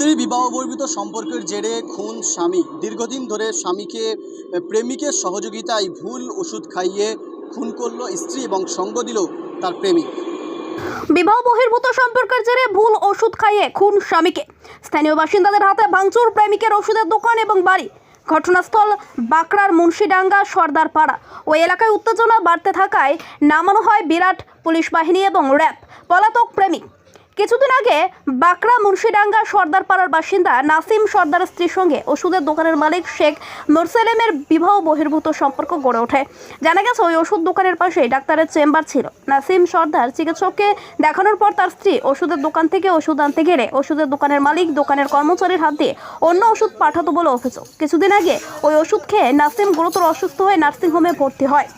স্ত্রী বিবাহ বর্বিত সম্পর্কের জেরে খুন স্বামী। দীর্ঘদিন ধরে স্বামীকে, প্রেমিকের সহযোগিতায় ভুল ওষুধ খাইয়ে খুন করল স্ত্রী এবং সঙ্গ দিল তার প্রেমিক। বিবাহ বহির্ভূত সম্পর্কের জেরে ভুল ওষুধ খাইয়ে খুন স্বামীকে। স্থানীয় বাসিন্দাদের হাতে ভাঙচুর, প্রেমিকের ওষুধের দোকান এবং বাড়ি। ঘটনাস্থল বাঁকড়ার মুন্সিডাঙ্গা সর্দার পাড়া ওই এলাকায় উত্তেজনা বাড়তে থাকায় নামানো হয় বিরাট পুলিশ বাহিনী এবং র্যাব, পলাতক প্রেমিক। কিছুদিন আগে বাঁকড়া মুন্সিডাঙ্গা সর্দার পাড়ার বাসিন্দা নাসিম সর্দারের স্ত্রীর সঙ্গে ওষুধের দোকানের মালিক শেখ মোরসেলেমের বিবাহ বহির্ভূত সম্পর্ক গড়ে ওঠে। জানা গেছে, ওই ওষুধ দোকানের পাশে ডাক্তারের চেম্বার ছিল। নাসিম সর্দার চিকিৎসককে দেখানোর পর তার স্ত্রী ওষুধের দোকান থেকে ওষুধ আনতে গেলে ওষুধের দোকানের মালিক দোকানের কর্মচারীর হাত দিয়ে অন্য ওষুধ পাঠাতো বলে অভিযোগ। কিছুদিন আগে ওই ওষুধ খেয়ে নাসিম গুরুতর অসুস্থ হয়ে নার্সিংহোমে ভর্তি হয়।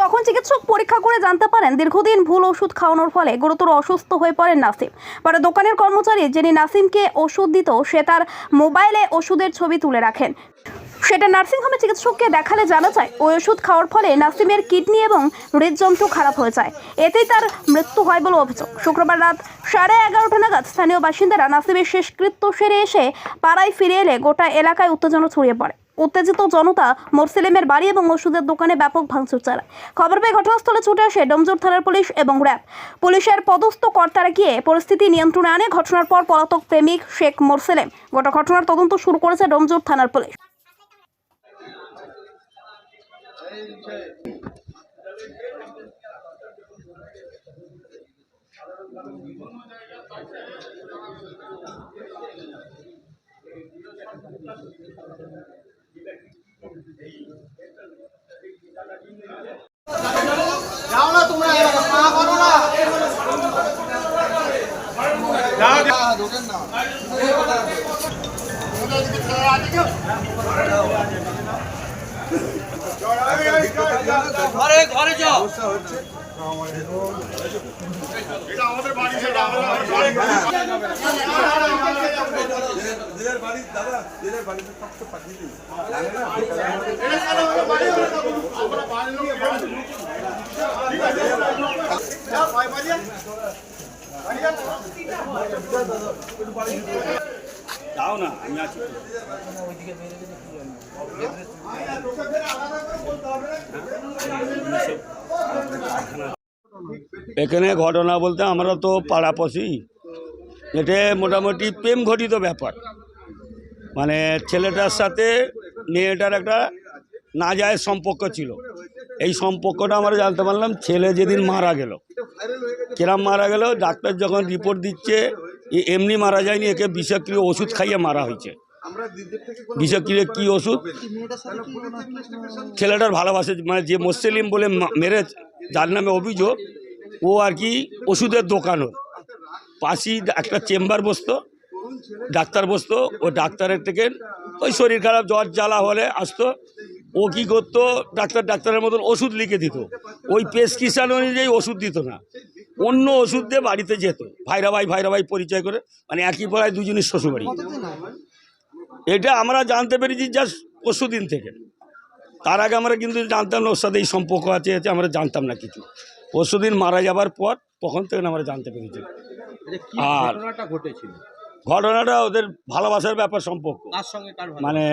তখন চিকিৎসক পরীক্ষা করে জানতে পারেন দীর্ঘদিন ভুল ওষুধ খাওয়ানোর ফলে গুরুতর অসুস্থ হয়ে পড়েন নাসিম। পরে দোকানের কর্মচারী যিনি নাসিমকে ওষুধ দিত, সে তার মোবাইলে ওষুধের ছবি তুলে রাখেন। সেটা নার্সিংহোমে চিকিৎসককে দেখালে জানা যায়, ওই ওষুধ খাওয়ার ফলে নাসিমের কিডনি এবং হৃদযন্ত্র খারাপ হয়ে যায়। এতেই তার মৃত্যু হয় বলে অভিযোগ। শুক্রবার রাত সাড়ে এগারোটা নাগাদ স্থানীয় বাসিন্দারা নাসিমের শেষকৃত্য সেরে এসে পাড়ায় ফিরে এলে গোটা এলাকায় উত্তেজনা ছড়িয়ে পড়ে। উত্তেজিত জনতা মোরসেলিমের বাড়ি এবং ওষুধের দোকানে ব্যাপক ভাঙচুর চালায়। খবর পেয়ে ঘটনাস্থলে ছুটে আসে ডোমজুর থানার পুলিশ এবং র্যাব। পুলিশের পদস্থ কর্তারা গিয়ে পরিস্থিতি নিয়ন্ত্রণে আনে। ঘটনার পর পলাতক প্রেমিক শেখ মোরসেলেম। গোটা ঘটনার তদন্ত শুরু করেছে ডোমজুর থানার পুলিশ। দিনের বাড়ি দাদা দিনের বাড়িতে থাকতে পাঠিয়ে দিই না, আমি আছি। এখানে ঘটনা বলতে আমরা তো পাড়াপশি। এটা মোটামুটি প্রেম ঘটিত ব্যাপার। মানে ছেলেটার সাথে মেয়েটার একটা না যায় সম্পর্ক ছিল। এই সম্পর্কটা আমরা জানতে পারলাম, ছেলে যেদিন মারা গেল। কেরাম মারা গেল ডাক্তার যখন রিপোর্ট দিচ্ছে এ এমনি মারা যায়নি একে বিষক্রিয় ওষুধ খাইয়ে মারা হয়েছে। বিষক্রিয় কী ওষুধ? ছেলেটার ভালোবাসে মানে যে মোসেলিম বলে মা- মেরে যার নামে অভিযোগ ও আর কি ওষুধের দোকানও। পাশেই একটা চেম্বার বসতো ডাক্তার বসতো ও ডাক্তারের থেকে ওই শরীর খারাপ জ্বর জ্বালা হলে আসতো ও কি করতো? ডাক্তার ডাক্তারের মতন ওষুধ লিখে দিত। ওই প্রেসক্রিপশান অনুযায়ী ওষুধ দিত না। অন্য ওষুধ দিয়ে বাড়িতে যেত। ভাইরা ভাই ভাইরা ভাই পরিচয় করে। মানে একই পাড়ায় দুজনের শ্বশুরবাড়ি। এটা আমরা জানতে পেরেছি জাস্ট পরশু দিন থেকে। তার আগে আমরা কিন্তু জানতাম না ওর সাথে এই সম্পর্ক আছে আছে আমরা জানতাম না কিছু। পরশু দিন মারা যাবার পর তখন থেকে আমরা জানতে পেরেছি। আর ঘটনাটা ওদের ভালোবাসার ব্যাপার সম্পর্ক। মানে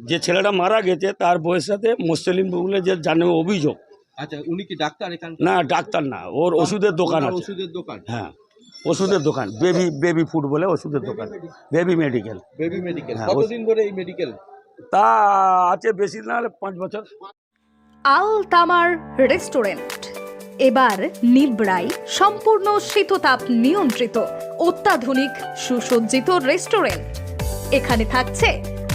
যে ছেলেটা মারা গেছে তার বউয়ের সাথে মুসলিম বলে যে নামে অভিযোগ। আচ্ছা উনি কি ডাক্তার এখান না ডাক্তার না ওর ওষুধের দোকান আছে। ওষুধের দোকান? হ্যাঁ ওষুধের দোকান বেবি বেবি ফুড বলে ওষুধের দোকান বেবি মেডিকেল বেবি মেডিকেল হ্যাঁ, কতদিন ধরে এই মেডিকেল তা আছে বেশি না হলে পাঁচ বছর। আল তামার রেস্টুরেন্ট। এবার নিবড়াই সম্পূর্ণ শীততাপ নিয়ন্ত্রিত অত্যাধুনিক সুসজ্জিত রেস্টুরেন্ট। এখানে থাকছে